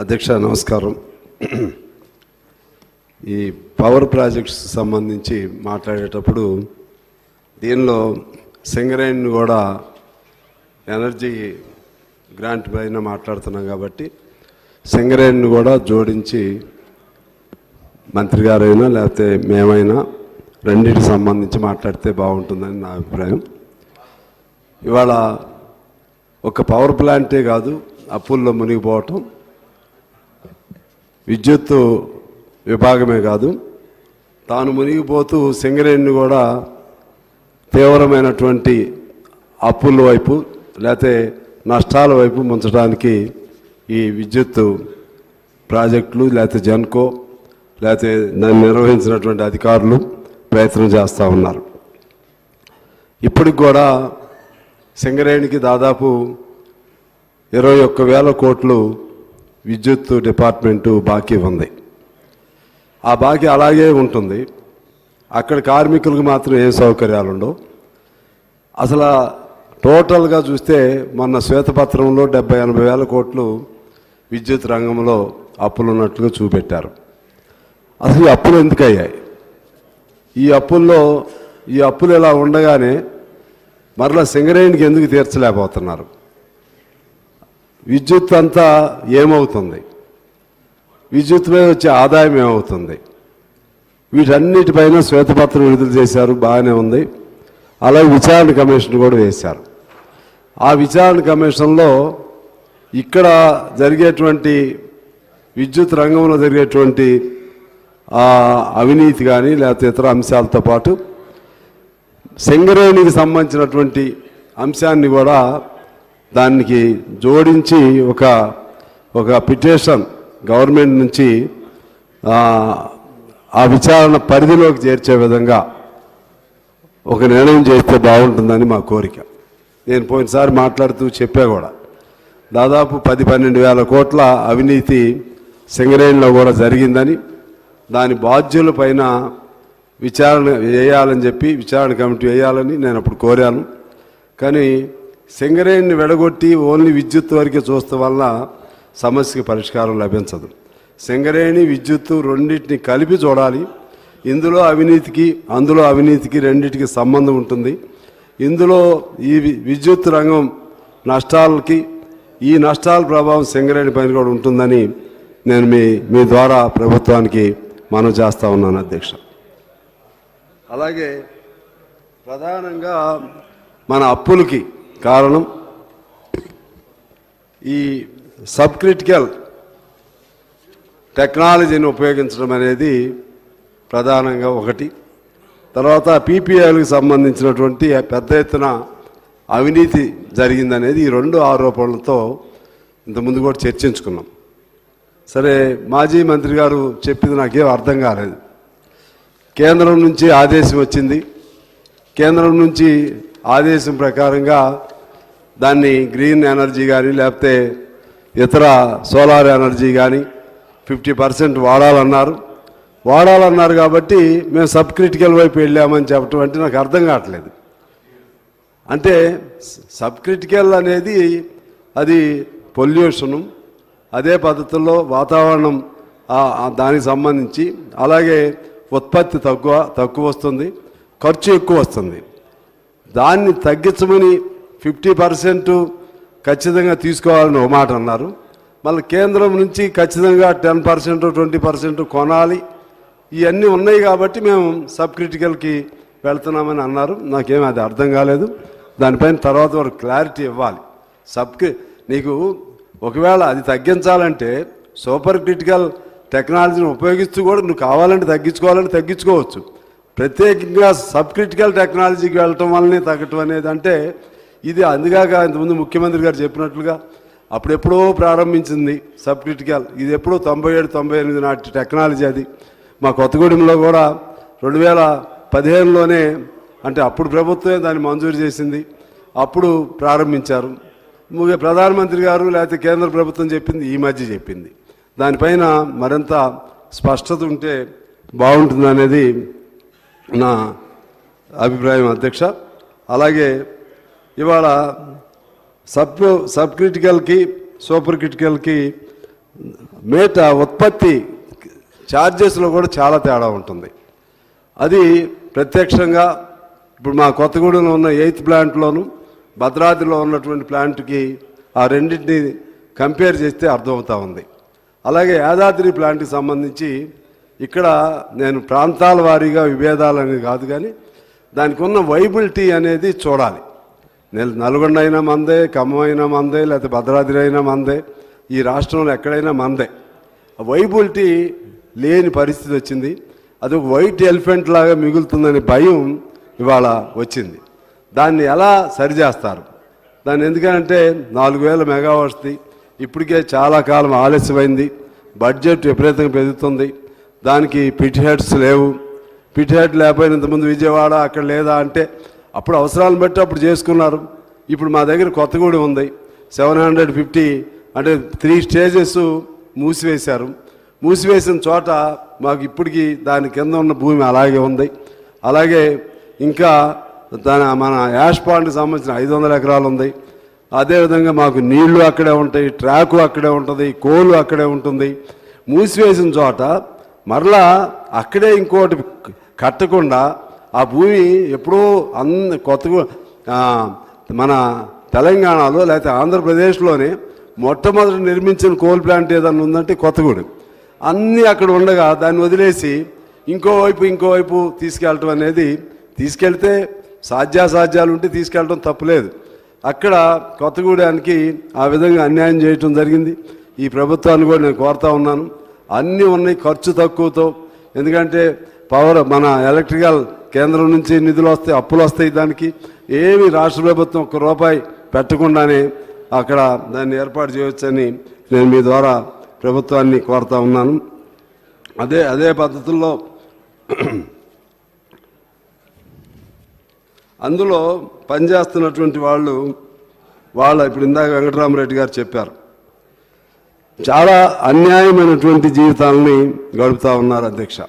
అధ్యక్ష నమస్కారం. ఈ పవర్ ప్రాజెక్ట్స్ సంబంధించి మాట్లాడేటప్పుడు దీనిలో సింగరేణిని కూడా ఎనర్జీ గ్రాంట్ పైన మాట్లాడుతున్నాం కాబట్టి సింగరేణిని కూడా జోడించి మంత్రి గారైనా లేకపోతే మేమైనా రెండింటికి సంబంధించి మాట్లాడితే బాగుంటుందని నా అభిప్రాయం. ఇవాళ ఒక పవర్ ప్లాంటే కాదు అప్పుల్లో మునిగిపోవటం విద్యుత్తు విభాగమే కాదు తాను మునిగిపోతూ సింగరేణిని కూడా తీవ్రమైనటువంటి అప్పుల వైపు లేకపోతే నష్టాల వైపు ముంచడానికి ఈ విద్యుత్తు ప్రాజెక్టులు లేకపోతే జన్కో లేకపోతే దాన్ని నిర్వహించినటువంటి అధికారులు ప్రయత్నం చేస్తూ ఉన్నారు. ఇప్పటికి కూడా సింగరేణికి దాదాపు ఇరవై ఒక్క వేల కోట్లు విద్యుత్ డిపార్ట్మెంటు బాకీ ఉంది. ఆ బాకీ అలాగే ఉంటుంది. అక్కడ కార్మికులకు మాత్రం ఏ సౌకర్యాలు ఉండవు అసలు టోటల్గా చూస్తే మొన్న శ్వేతపత్రంలో డెబ్బై ఎనభై వేల కోట్లు విద్యుత్ రంగంలో అప్పులు ఉన్నట్లుగా చూపెట్టారు. అసలు ఈ అప్పులు ఎందుకు అయ్యాయి ఈ అప్పుల్లో ఈ అప్పులు ఇలా ఉండగానే మరలా సింగరేణికి ఎందుకు తీర్చలేకపోతున్నారు? విద్యుత్ అంతా ఏమవుతుంది? విద్యుత్ మీద వచ్చే ఆదాయం ఏమవుతుంది? వీటన్నిటిపైన శ్వేతపత్రం విడుదల చేశారు బాగానే ఉంది. అలాగే విచారణ కమిషన్ కూడా వేశారు. ఆ విచారణ కమిషన్లో ఇక్కడ జరిగేటువంటి విద్యుత్ రంగంలో జరిగేటువంటి అవినీతి కానీ లేకపోతే ఇతర అంశాలతో పాటు సింగరేణికి సంబంధించినటువంటి అంశాన్ని కూడా దానికి జోడించి ఒక ఒక పిటిషన్ గవర్నమెంట్ నుంచి ఆ, విచారణ పరిధిలోకి చేర్చే విధంగా ఒక నిర్ణయం చేస్తే బాగుంటుందని మా కోరిక. నేను పోయినసారి మాట్లాడుతూ చెప్పా కూడా. దాదాపు పది పన్నెండు వేల కోట్ల అవినీతి సింగరేణిలో కూడా జరిగిందని దాని బాధ్యుల పైన విచారణ వేయాలని చెప్పి విచారణ కమిటీ వేయాలని నేను అప్పుడు కోరాను. కానీ సింగరేణిని వెడగొట్టి ఓన్లీ విద్యుత్ వరకే చూస్తే వల్ల సమస్యకి పరిష్కారం లభించదు. సింగరేణి విద్యుత్తు రెండింటిని కలిపి చూడాలి. ఇందులో అవినీతికి అందులో అవినీతికి రెండింటికి సంబంధం ఉంటుంది. ఇందులో ఈ విద్యుత్ రంగం నష్టాలకి ఈ నష్టాల ప్రభావం సింగరేణి పైన కూడా ఉంటుందని నేను మీ మీ ద్వారా ప్రభుత్వానికి మనం చేస్తూ ఉన్నాను అధ్యక్ష. అలాగే ప్రధానంగా మన అప్పులకి కారణం ఈ సబ్ క్రిటికల్ టెక్నాలజీని ఉపయోగించడం అనేది ప్రధానంగా ఒకటి. తర్వాత పీపీఐలకు సంబంధించినటువంటి పెద్ద ఎత్తున అవినీతి జరిగిందనేది ఈ రెండు ఆరోపణలతో ఇంతకుముందు కూడా చర్చించుకున్నాం. సరే మాజీ మంత్రి గారు చెప్పింది నాకేం అర్థం కాలేదు. కేంద్రం నుంచి ఆదేశం వచ్చింది. కేంద్రం నుంచి ఆదేశం ప్రకారంగా దాన్ని గ్రీన్ ఎనర్జీ కానీ లేకపోతే ఇతర సోలార్ ఎనర్జీ కానీ ఫిఫ్టీ పర్సెంట్ వాడాలన్నారు. వాడాలన్నారు కాబట్టి మేము సబ్ క్రిటికల్ వైపు వెళ్ళామని చెప్పడం అంటే నాకు అర్థం కావట్లేదు. అంటే సబ్ క్రిటికల్ అనేది అది పొల్యూషను అదే పద్ధతుల్లో వాతావరణం దానికి సంబంధించి అలాగే ఉత్పత్తి తక్కువ తక్కువ వస్తుంది ఖర్చు ఎక్కువ వస్తుంది. దాన్ని తగ్గించమని ఫిఫ్టీ పర్సెంట్ ఖచ్చితంగా తీసుకోవాలని ఒక మాట అన్నారు. మళ్ళీ కేంద్రం నుంచి ఖచ్చితంగా టెన్ పర్సెంట్ ట్వంటీ పర్సెంట్ కొనాలి. ఇవన్నీ ఉన్నాయి కాబట్టి మేము సబ్ క్రిటికల్కి వెళ్తున్నామని అన్నారు. నాకేం అది అర్థం కాలేదు. దానిపైన తర్వాత వారు క్లారిటీ ఇవ్వాలి. సబ్ నీకు ఒకవేళ అది తగ్గించాలంటే సూపర్ క్రిటికల్ టెక్నాలజీని ఉపయోగిస్తూ కూడా నువ్వు కావాలంటే తగ్గించుకోవాలంటే తగ్గించుకోవచ్చు. ప్రత్యేకంగా సబ్ క్రిటికల్ టెక్నాలజీకి వెళ్ళటం వల్లనే తగ్గటం అనేది అంటే ఇది అందుగాక ఇంతకుముందు ముఖ్యమంత్రి గారు చెప్పినట్లుగా అప్పుడెప్పుడో ప్రారంభించింది సబ్ క్రిటికల్ ఇది ఎప్పుడో తొంభై ఏడు తొంభై ఎనిమిది నాటి టెక్నాలజీ అది. మా కొత్తగూడెంలో కూడా రెండు వేల పదిహేనులోనే అంటే అప్పుడు ప్రభుత్వమే దాన్ని మంజూరు చేసింది. అప్పుడు ప్రారంభించారు. ప్రధానమంత్రి గారు లేకపోతే కేంద్ర ప్రభుత్వం చెప్పింది ఈ మధ్య చెప్పింది. దానిపైన మరింత స్పష్టత ఉంటే బాగుంటుంది అనేది నా అభిప్రాయం అధ్యక్ష. అలాగే ఇవాళ సబ్ సబ్ క్రిటికల్కి సూపర్ క్రిటికల్కి మేట ఉత్పత్తి ఛార్జెస్లో కూడా చాలా తేడా ఉంటుంది. అది ప్రత్యక్షంగా ఇప్పుడు మా కొత్తగూడెంలో ఉన్న ఎయిత్ ప్లాంట్లోను భద్రాద్రిలో ఉన్నటువంటి ప్లాంట్కి ఆ రెండింటిని కంపేర్ చేస్తే అర్థమవుతా ఉంది. అలాగే యాదాద్రి ప్లాంట్కి సంబంధించి ఇక్కడ నేను ప్రాంతాల వారీగా విభేదాలు అనేది కాదు కానీ దానికి ఉన్న వైబిలిటీ అనేది చూడాలి. నేను నల్గొండ అయినా మందే ఖమ్మం అయినా మందే లేకపోతే భద్రాద్రి అయినా మందే ఈ రాష్ట్రంలో ఎక్కడైనా మందే. వైబిలిటీ లేని పరిస్థితి వచ్చింది. అది ఒక వైట్ ఎలిఫెంట్ లాగా మిగులుతుందనే భయం ఇవాళ వచ్చింది. దాన్ని ఎలా సరిచేస్తారు? దాన్ని ఎందుకంటే నాలుగు వేల మెగావాట్స్ది ఇప్పటికే చాలా కాలం ఆలస్యమైంది. బడ్జెట్ విపరీతంగా పెరుగుతుంది. దానికి పిట్ హెడ్స్ లేవు. పిట్ హెడ్ లేకపోయిన విజయవాడ అక్కడ లేదా అంటే అప్పుడు అవసరాలను బట్టి అప్పుడు చేసుకున్నారు. ఇప్పుడు మా దగ్గర కొత్తగూడెం ఉంది. సెవెన్ హండ్రెడ్ ఫిఫ్టీ అంటే త్రీ స్టేజెస్ మూసివేశారు. మూసివేసిన చోట మాకు ఇప్పటికీ దాని కింద ఉన్న భూమి అలాగే ఉంది. అలాగే ఇంకా దాని మన యాష్ పాండ్కి సంబంధించిన ఐదు వందల ఎకరాలు ఉంది. అదేవిధంగా మాకు నీళ్ళు అక్కడే ఉంటాయి ట్రాకు అక్కడే ఉంటుంది కోలు అక్కడే ఉంటుంది. మూసివేసిన చోట మరలా అక్కడే ఇంకోటి కట్టకుండా ఆ భూమి ఎప్పుడో అన్ని కొత్తగా మన తెలంగాణలో లేకపోతే ఆంధ్రప్రదేశ్లోనే మొట్టమొదటి నిర్మించిన కోల్ ప్లాంట్ ఏదన్నా ఉందంటే కొత్తగూడెం. అన్నీ అక్కడ ఉండగా దాన్ని వదిలేసి ఇంకోవైపు ఇంకోవైపు తీసుకెళ్ళటం అనేది తీసుకెళ్తే సాధ్యాసాధ్యాలు ఉంటే తీసుకెళ్ళడం తప్పులేదు. అక్కడ కొత్తగూడెనికి ఆ విధంగా అన్యాయం చేయటం జరిగింది. ఈ ప్రభుత్వాన్ని కూడా నేను కోరుతా ఉన్నాను. అన్నీ ఉన్నాయి ఖర్చు తక్కువతో. ఎందుకంటే పవర్ మన ఎలక్ట్రికల్ కేంద్రం నుంచి నిధులు వస్తాయి అప్పులు వస్తాయి దానికి. ఏమి రాష్ట్ర ప్రభుత్వం ఒక్క రూపాయి పెట్టకుండానే అక్కడ దాన్ని ఏర్పాటు చేయవచ్చని నేను మీ ద్వారా ప్రభుత్వాన్ని కోరుతా ఉన్నాను. అదే అదే పద్ధతుల్లో అందులో పనిచేస్తున్నటువంటి వాళ్ళు వాళ్ళ ఇప్పుడు ఇందాక వెంకటరామరెడ్డి గారు చెప్పారు. చాలా అన్యాయమైనటువంటి జీవితాలని గడుపుతూ ఉన్నారు అధ్యక్ష.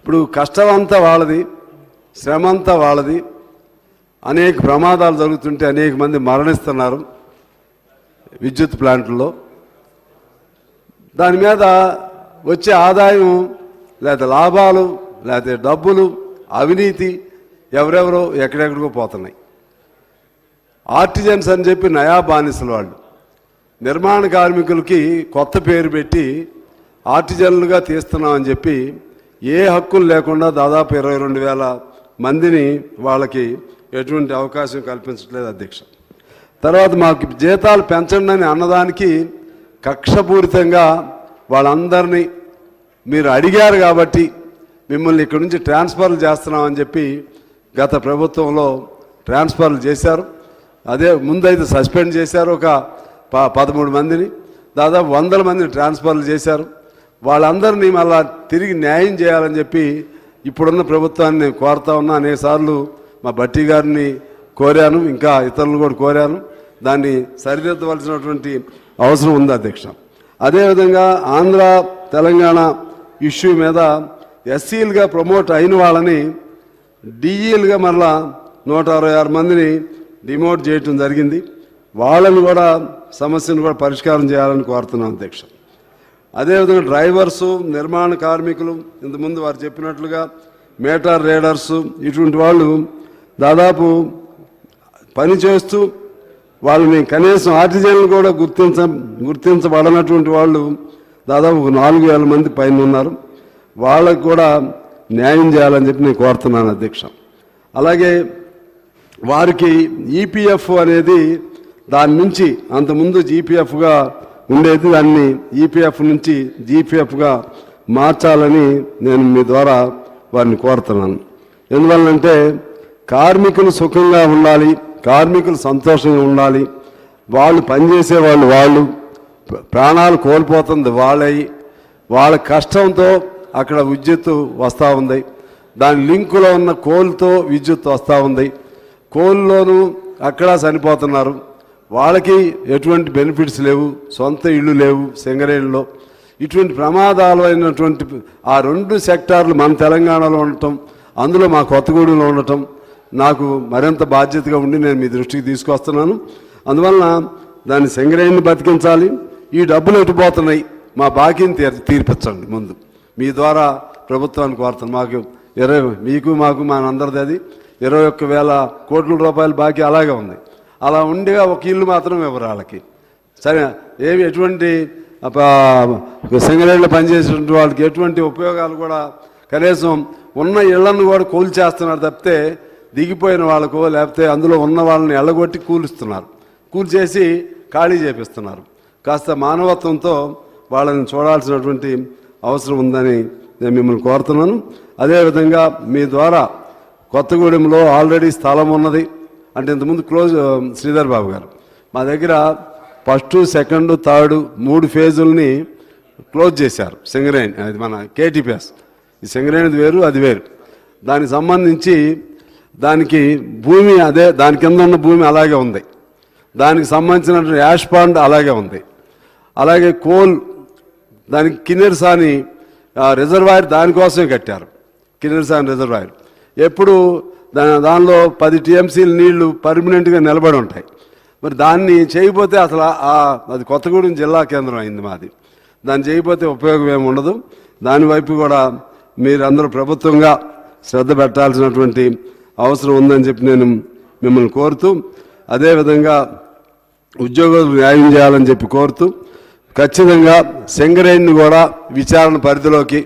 ఇప్పుడు కష్టం అంతా వాళ్ళది శ్రమ అంతా వాళ్ళది అనేక ప్రమాదాలు జరుగుతుంటే అనేక మంది మరణిస్తున్నారు విద్యుత్ ప్లాంట్లో దాని మీద వచ్చే ఆదాయం లేకపోతే లాభాలు లేకపోతే డబ్బులు అవినీతి ఎవరెవరో ఎక్కడెక్కడికో పోతున్నాయి. ఆర్టిజన్స్ అని చెప్పి నయా బానిసలు వాళ్ళు. నిర్మాణ కార్మికులకి కొత్త పేరు పెట్టి ఆర్టిజన్లుగా తీస్తున్నామని చెప్పి ఏ హక్కులు లేకుండా దాదాపు ఇరవై రెండు వేల మందిని వాళ్ళకి ఎటువంటి అవకాశం కల్పించట్లేదు అధ్యక్ష. తర్వాత మాకు జీతాలు పెంచండి అని అన్నదానికి కక్షపూరితంగా వాళ్ళందరినీ మీరు అడిగారు కాబట్టి మిమ్మల్ని ఇక్కడి నుంచి ట్రాన్స్ఫర్లు చేస్తున్నామని చెప్పి గత ప్రభుత్వంలో ట్రాన్స్ఫర్లు చేశారు. అదే ముందైతే సస్పెండ్ చేశారు. ఒక ప పదమూడు మందిని దాదాపు వందల మందిని ట్రాన్స్ఫర్లు చేశారు. వాళ్ళందరినీ మళ్ళా తిరిగి న్యాయం చేయాలని చెప్పి ఇప్పుడున్న ప్రభుత్వాన్ని కోరుతా ఉన్నా. అనేకసార్లు మా బట్టి గారిని కోరాను ఇంకా ఇతరులను కూడా కోరాను. దాన్ని సరిదిద్దవలసినటువంటి అవసరం ఉంది అధ్యక్ష. అదేవిధంగా ఆంధ్ర తెలంగాణ ఇష్యూ మీద ఎస్సీలుగా ప్రమోట్ అయిన వాళ్ళని డిఈలుగా మరలా నూట అరవై ఆరు మందిని డిమోట్ చేయటం జరిగింది. వాళ్ళని కూడా సమస్యను కూడా పరిష్కారం చేయాలని కోరుతున్నాను అధ్యక్ష. అదేవిధంగా డ్రైవర్సు నిర్మాణ కార్మికులు ఇంతకుముందు వారు చెప్పినట్లుగా మేటార్ రేడర్స్ ఇటువంటి వాళ్ళు దాదాపు పని చేస్తూ వాళ్ళని కనీసం ఆర్టిజన్లు కూడా గుర్తించ గుర్తించబడనటువంటి వాళ్ళు దాదాపు ఒక నాలుగు వేల మంది పైన ఉన్నారు. వాళ్ళకు కూడా న్యాయం చేయాలని చెప్పి నేను కోరుతున్నాను అధ్యక్ష. అలాగే వారికి ఈపీఎఫ్ అనేది దాని నుంచి అంతకుముందు జీపీఎఫ్గా ఉండేది దాన్ని ఈపీఎఫ్ నుంచి జీపీఎఫ్గా మార్చాలని నేను మీ ద్వారా వారిని కోరుతున్నాను. ఎందువల్లంటే కార్మికులు సుఖంగా ఉండాలి కార్మికులు సంతోషంగా ఉండాలి వాళ్ళు పనిచేసే వాళ్ళు వాళ్ళు ప్రాణాలు కోల్పోతుంది వాళ్ళయి వాళ్ళ కష్టంతో అక్కడ విద్యుత్ వస్తూ ఉంది దాని లింకులో ఉన్న కోల్తో విద్యుత్ వస్తూ ఉంది కోల్లోనూ అక్కడ చనిపోతున్నారు. వాళ్ళకి ఎటువంటి బెనిఫిట్స్ లేవు సొంత ఇళ్ళు లేవు సింగరేణిలో. ఇటువంటి ప్రమాదాలు అయినటువంటి ఆ రెండు సెక్టార్లు మన తెలంగాణలో ఉండటం అందులో మా కొత్తగూడెంలో ఉండటం నాకు మరింత బాధ్యతగా ఉండి నేను మీ దృష్టికి తీసుకొస్తున్నాను. అందువలన దాన్ని సింగరేణిని బతికించాలి. ఈ డబ్బులు ఎటుపోతున్నాయి మా బాకీని తీర్ తీర్పించండి ముందు. మీ ద్వారా ప్రభుత్వాన్ని కోరుతాను మాకు ఇరవై మీకు మాకు మా అందరిది అది. ఇరవై ఒక్క వేల కోట్ల రూపాయల బాకీ అలాగే ఉంది. అలా ఉండగా ఒక ఇల్లు మాత్రం ఇవ్వరు వాళ్ళకి సరే ఏమి ఎటువంటి సింగరేళ్ళు పనిచేసినటువంటి వాళ్ళకి ఎటువంటి ఉపయోగాలు కూడా కనీసం ఉన్న ఇళ్ళను కూడా కూల్చేస్తున్నారు తప్పితే దిగిపోయిన వాళ్ళకు లేకపోతే అందులో ఉన్న వాళ్ళని ఎళ్ళగొట్టి కూలుస్తున్నారు. కూల్చేసి ఖాళీ చేపిస్తున్నారు. కాస్త మానవత్వంతో వాళ్ళని చూడాల్సినటువంటి అవసరం ఉందని నేను మిమ్మల్ని కోరుతున్నాను. అదేవిధంగా మీ ద్వారా కొత్తగూడెంలో ఆల్రెడీ స్థలం ఉన్నది. అంటే ఇంతకుముందు క్లోజ్ శ్రీధర్ బాబు గారు. మా దగ్గర ఫస్ట్ సెకండ్ థర్డ్ మూడు ఫేజుల్ని క్లోజ్ చేశారు. సింగరేణి అది మన కేటీపీఎస్. ఈ సింగరేణిది వేరు అది వేరు. దానికి సంబంధించి దానికి భూమి అదే దాని కింద ఉన్న భూమి అలాగే ఉంది. దానికి సంబంధించిన యాష్ పాండ్ అలాగే ఉంది. అలాగే కోల్ దానికి కిన్నెరసాని అని రిజర్వాయర్ దానికోసమే కట్టారు. కిన్నెరసాని రిజర్వాయర్. ఎప్పుడు దా దానిలో పది టీఎంసీలు నీళ్ళు పర్మనెంట్గా నిలబడి ఉంటాయి. మరి దాన్ని చేయకపోతే అసలు అది కొత్తగూడెం జిల్లా కేంద్రం అయింది మాది. దాన్ని చేయకపోతే ఉపయోగం ఏమి ఉండదు. దానివైపు కూడా మీరందరూ ప్రభుత్వంగా శ్రద్ధ పెట్టాల్సినటువంటి అవసరం ఉందని చెప్పి నేను మిమ్మల్ని కోరుతూ అదేవిధంగా ఉద్యోగులకు న్యాయం చేయాలని చెప్పి కోరుతూ ఖచ్చితంగా సింగరేణిని కూడా విచారణ పరిధిలోకి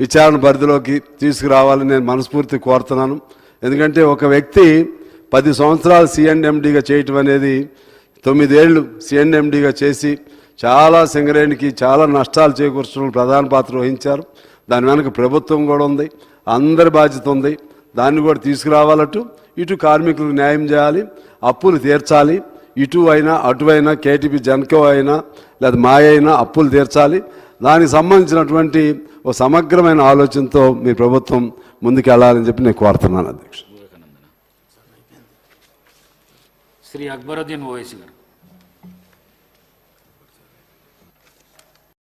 విచారణ పరిధిలోకి తీసుకురావాలని నేను మనస్ఫూర్తి కోరుతున్నాను. ఎందుకంటే ఒక వ్యక్తి పది సంవత్సరాలు సిఎన్ఎండిగా చేయటం అనేది తొమ్మిదేళ్ళు సిఎన్ఎండిగా చేసి చాలా సింగరేణికి చాలా నష్టాలు చేకూర్చడం ప్రధాన పాత్ర వహించారు. దాని వెనక ప్రభుత్వం కూడా ఉంది అందరి బాధ్యత ఉంది. దాన్ని కూడా తీసుకురావాలటు ఇటు కార్మికులకు న్యాయం చేయాలి అప్పులు తీర్చాలి. ఇటు అయినా అటువైనా కేటీపీ జన్కో అయినా లేదా మాయ అయినా అప్పులు తీర్చాలి. దానికి సంబంధించినటువంటి ఒక సమగ్రమైన ఆలోచనతో మీ ప్రభుత్వం ముందుకు వెళ్ళాలని చెప్పి నేను కోరుతున్నాను అధ్యక్ష. శ్రీ అక్బరుద్దీన్ ఓవైసీ గారు.